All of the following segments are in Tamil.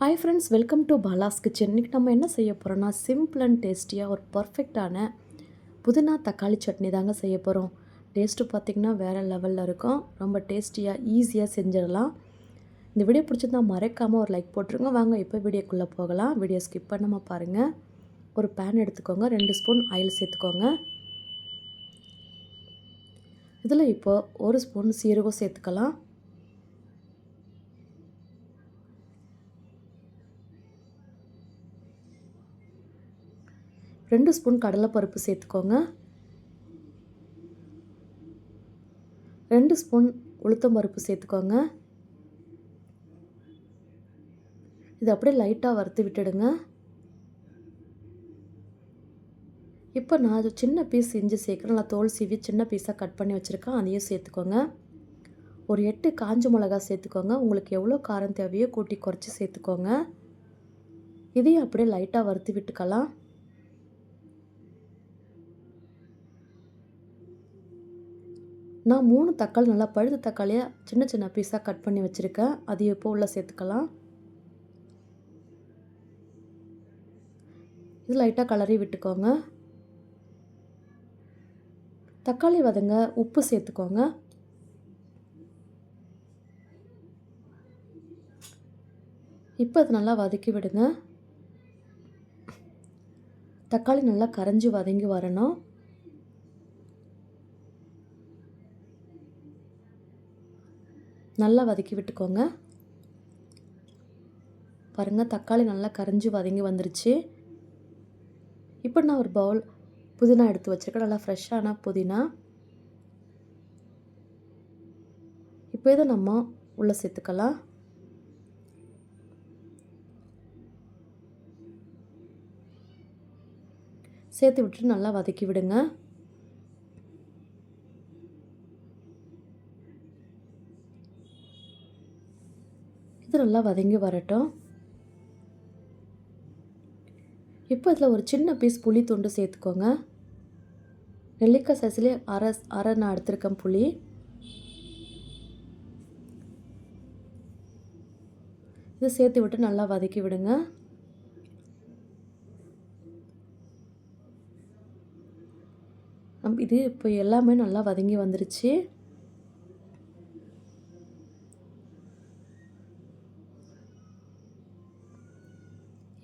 Hi friends welcome to Bala's kitchen இன்றைக்கி நம்ம என்ன செய்ய போகிறோம்னா சிம்பிள் அண்ட் டேஸ்டியாக ஒரு பர்ஃபெக்டான புதினா தக்காளி சட்னி தாங்க செய்ய போகிறோம் டேஸ்ட்டு பார்த்திங்கன்னா வேறு லெவலில் இருக்கும். ரொம்ப டேஸ்டியாக ஈஸியாக செஞ்சிடலாம். இந்த வீடியோ பிடிச்சிருந்தா மறக்காமல் ஒரு லைக் போட்டுருங்க. வாங்க இப்போ வீடியோக்குள்ளே போகலாம். வீடியோ ஸ்கிப் பண்ணாமல் பாருங்கள் ஒரு பேன் எடுத்துக்கோங்க. ரெண்டு ஸ்பூன் ஆயில் சேர்த்துக்கோங்க. இதில் இப்போது ஒரு ஸ்பூன் சீரகம் சேர்த்துக்கலாம். ரெண்டு ஸ்பூன் கடலைப்பருப்பு சேர்த்துக்கோங்க. ரெண்டு ஸ்பூன் உளுத்தம் பருப்பு சேர்த்துக்கோங்க. இது அப்படியே லைட்டாக வறுத்து விட்டுடுங்க. இப்போ நான் அது சின்ன பீஸ் இஞ்சி சேர்க்குறேன். நல்லா தோல் சீவி சின்ன பீஸாக கட் பண்ணி வச்சுருக்கேன். அதையும் சேர்த்துக்கோங்க. ஒரு எட்டு காஞ்ச மிளகா சேர்த்துக்கோங்க. உங்களுக்கு எவ்வளோ காரம் தேவையோ கூட்டி குறைச்சி சேர்த்துக்கோங்க. இதையும் அப்படியே லைட்டாக வறுத்து விட்டுக்கலாம். நான் மூணு தக்காளி நல்லா பழுத்த தக்காளியாக சின்ன சின்ன பீஸாக கட் பண்ணி வச்சுருக்கேன். அதையும் இப்போ உள்ளே சேர்த்துக்கலாம்? இது லைட்டாக கலரி விட்டுக்கோங்க. தக்காளி வதங்க உப்பு சேர்த்துக்கோங்க. இப்போ அது நல்லா வதக்கி விடுங்க. தக்காளி நல்லா கரைஞ்சி வதங்கி வரணும். நல்லா வதக்கி விட்டுக்கோங்க. பாருங்கள் தக்காளி நல்லா கரைஞ்சி வதங்கி வந்துருச்சு. இப்போ நான் ஒரு பவுல் புதினா எடுத்து வச்சுருக்கேன். நல்லா ஃப்ரெஷ்ஷான புதினா. இப்போ இதை நம்ம உள்ளே சேர்த்துக்கலாம். சேர்த்து விட்டுட்டு நல்லா வதக்கி விடுங்க. இது நல்லா வதங்கி வரட்டும். இப்போ இதில் ஒரு சின்ன பீஸ் புளி துண்டு சேர்த்துக்கோங்க. நெல்லிக்காய் சைஸ்லேயே அரை அரை நான் எடுத்திருக்கேன் புளி. இதை சேர்த்து விட்டு நல்லா வதக்கி விடுங்க. நம் இது இப்போ எல்லாமே நல்லா வதங்கி வந்துருச்சு.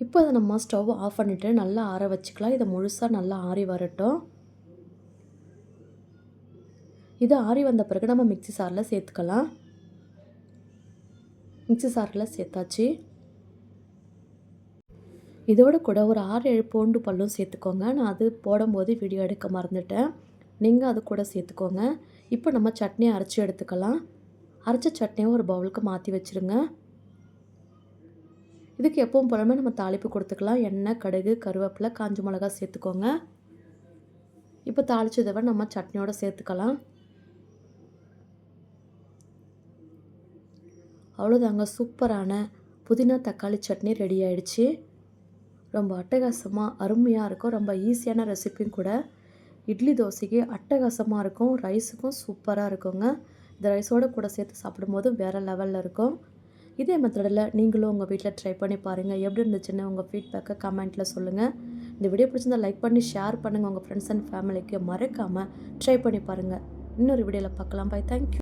இப்போ அதை நம்ம ஸ்டவ் ஆஃப் பண்ணிவிட்டு நல்லா ஆற வச்சுக்கலாம். இதை முழுசாக நல்லா ஆறி வரட்டும். இது ஆறி வந்த பிறகு நம்ம மிக்சி சாரில் சேர்த்துக்கலாம். மிக்சி சாரில் சேர்த்தாச்சு. இதோடு கூட ஒரு ஆறு ஏழு பூண்டு பல்லும் சேர்த்துக்கோங்க. நான் அது போடும்போது வீடியோ எடுக்க மறந்துட்டேன். நீங்கள் அது கூட சேர்த்துக்கோங்க. இப்போ நம்ம சட்னியை அரைச்சி எடுத்துக்கலாம். அரைச்ச சட்னியை ஒரு பவுலுக்கு மாற்றி வச்சுருங்க. இதுக்கு எப்பவும் போலமே நம்ம தாளிப்பு கொடுத்துக்கலாம். எண்ணெய் கடுகு கருவேப்பிலை காஞ்ச மிளகா சேர்த்துக்கோங்க. இப்போ தாளிச்சதவை நம்ம சட்னியோடு சேர்த்துக்கலாம். அவ்வளோதாங்க சூப்பரான புதினா தக்காளி சட்னி ரெடி ஆயிடுச்சு. ரொம்ப அட்டகாசமாக அருமையாக இருக்கும். ரொம்ப ஈஸியான ரெசிப்பியும் கூட. இட்லி தோசைக்கு அட்டகாசமாக இருக்கும். ரைஸுக்கும் சூப்பராக இருக்குங்க. இந்த ரைஸோடு கூட சேர்த்து சாப்பிடும்போது வேறு லெவலில் இருக்கும். இதே மெத்தடில் நீங்களும் உங்கள் வீட்டில் ட்ரை பண்ணி பாருங்கள். எப்படி இருந்துச்சுன்னு உங்கள் ஃபீட்பேக்கை கமெண்ட்டில் சொல்லுங்கள். இந்த வீடியோ பிடிச்சிருந்தா லைக் பண்ணி ஷேர் பண்ணுங்கள் உங்கள் ஃப்ரெண்ட்ஸ் அண்ட் ஃபேமிலிக்கு மறக்காமல் ட்ரை பண்ணி பாருங்கள். இன்னொரு வீடியோவில் பார்க்கலாம். By thank you